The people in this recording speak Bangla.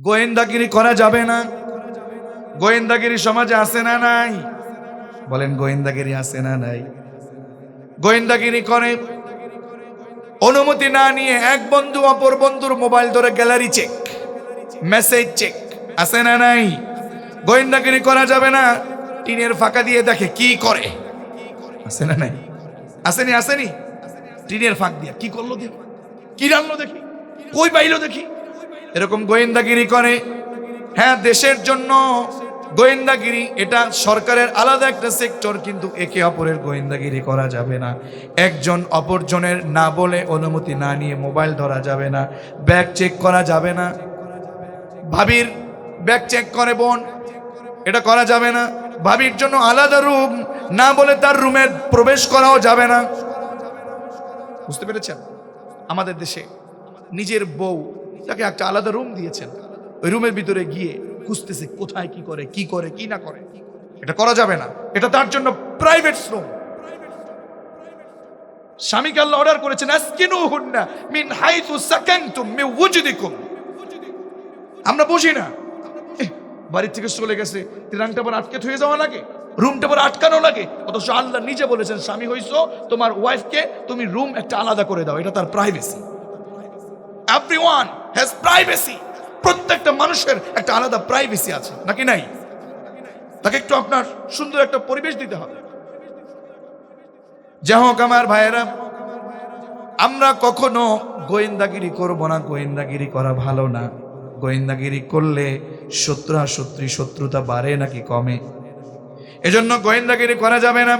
গোয়েন্দাগিরি করা যাবে না। গোয়েন্দাগিরি সমাজে আছে না নাই? বলেন, গোয়েন্দাগিরি আছে না নাই? গোয়েন্দাগিরি করে। অনুমতি না নিয়ে এক বন্ধু অপর বন্ধুর মোবাইল ধরে গ্যালারি চেক মেসেজ চেক আছে না নাই? গোয়েন্দাগিরি করা যাবে না। টিনের ফাঁকা দিয়ে দেখে কি করে। আছে না নাই? আসেনি আসেনি? টিনের ফাঁক দিয়ে। কি করল দেখি? কি রান্না দেখি? কই পাইলো দেখি? এরকম গোয়েন্দাগিরি করে। হ্যাঁ দেশের জন্য গোয়েন্দাগিরি, এটা সরকারের আলাদা একটা সেক্টর, কিন্তু একে অপরের গোয়েন্দাগিরি করা যাবে না। একজন অপরজনের না বলে অনুমতি না নিয়ে মোবাইল ধরা যাবে না, ব্যাগ চেক করা যাবে না। ভাবির ব্যাগ চেক করে বোন, এটা করা যাবে না। ভাবির জন্য আলাদা রুম, না বলে তার রুমে প্রবেশ করাও যাবে না। বুঝতে পেরেছেন? আমাদের দেশে নিজের বউ তাকে একটা আলাদা রুম দিয়েছেন, ওই রুমের ভিতরে গিয়ে খুঁজতেছে কোথায় কি করে কি করে, কি না করে। এটা করা যাবে না। এটা তার জন্য প্রাইভেট রুম স্বামীকে আল্লাহ অর্ডার করেছেন আস্কিনু হুন্না মিন হাইতু সাকানতুম মিন ওয়াজদিকুম আমরা বুঝি না। বাড়ির থেকে চলে গেছে তিরাংটা পর আটকে থয়ে যাওয়া লাগে, রুমটা পর আটকানো লাগে। অথচ আল্লাহ নিজে বলেছেন, স্বামী হইছো, তোমার ওয়াইফকে তুমি রুম একটা আলাদা করে দাও। এটা তার প্রাইভেসি এভরিওয়ান হ্যাজ প্রাইভেসি প্রত্যেকটা মানুষের একটা আলাদা প্রাইভেসি আছে, নাকি নাই? তাকে একটু আপনার সুন্দর একটা পরিবেশ দিতে হবে। যা হোক আমার ভাইয়েরা, আমরা কখনো গোয়েন্দাগিরি করব না, গোয়েন্দাগিরি করা ভালো না। গোয়েন্দাগিরি করলে শত্রু শত্রু শত্রুতা বাড়ে নাকি কমে? এজন্য গোয়েন্দাগিরি করা যাবে না।